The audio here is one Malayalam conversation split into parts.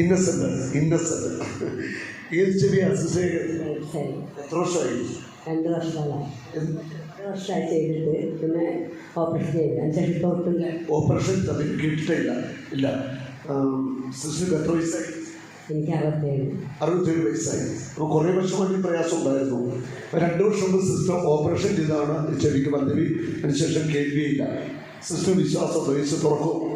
ഇന്നസെന്റ് ഇന്നസെന്റ് ഏത് ശരി എത്ര വർഷമായി രണ്ട് വർഷമായി എന്ത്? രണ്ട് വർഷമായി ചെയ്തിട്ട് പിന്നെ ഓപ്പറേഷൻ ചെയ്തു അതിന് ഇല്ല. സിസ്റ്റർക്ക് എത്ര വയസ്സായി? എനിക്ക് അറുപത്തേഴ്. അറുപത്തേഴ് വയസ്സായി. അപ്പോൾ കുറേ വർഷമായിട്ട് പ്രയാസം ഉണ്ടായിരുന്നു. രണ്ട് വർഷം മുമ്പ് സിസ്റ്റർ ഓപ്പറേഷൻ ചെയ്താണ് ചെവിക്ക് പദ്ധതി അതിനുശേഷം കേൾവിയില്ല. സിസ്റ്റർ വിശ്വാസം വയസ്സ് തുറക്കും.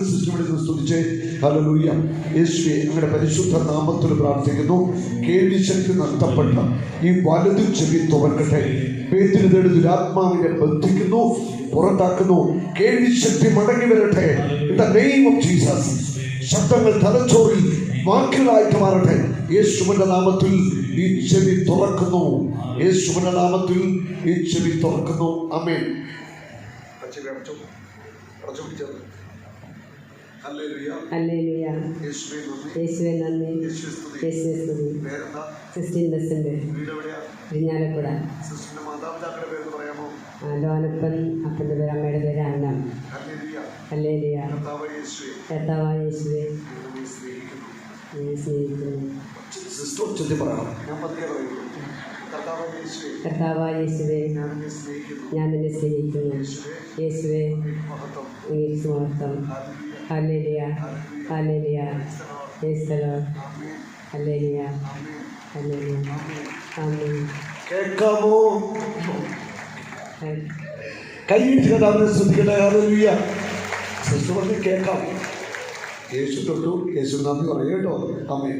സിസ്റ്റമിനെ സ്തുതിച്ച്. പരിശുദ്ധ നാമത്തിൽ പ്രാർത്ഥിക്കുന്നു. കേൾവി ശക്തി നഷ്ടപ്പെട്ട ഈ വലതു ചെവി തുറക്കട്ടെ. പേത്തിനെതിരെ ദുരാത്മാവിനെ ബന്ധിക്കുന്നു പുറത്താക്കുന്നു. കേൾവി ശക്തി മടങ്ങി വരട്ടെ. In the name of Jesus ശബ്ദങ്ങൾ തലച്ചോറിൽ വാക്കുകളായിട്ട് മാറട്ടെ. യേശുവിന്റെ നാമത്തിൽ ഈ ചെവി തുറക്കുന്നു. യേശുവിന്റെ നാമത്തിൽ ഈ ചെവി തുറക്കുന്നു. അമേൻ ചെവി ലോനപ്പൻ അപ്പന്റെ പേര് അമ്മയുടെ പേര് അന്നം. അല്ലേലുയ. കർത്താവായ യേശുവെ. കർത്താവായ യേശുവെ ഞാൻ നിന്നെ സ്നേഹിക്കുന്നു. യേശുവേ യേശുവെ മഹത്വം. അല്ലേലിയ അല്ലേലിയ ഹല്ലേലൂയ. അല്ലേലിയ അല്ലേലിയ കേൾക്കാമോ? കൈയിട്ട് കഥാവിനെ ശ്രദ്ധിക്കട്ടെ? സിസ്റ്റർ പറഞ്ഞ് കേൾക്കാം. യേശു തൊട്ടു. യേശു നന്ദി പറയും കേട്ടോ. അമ്മേ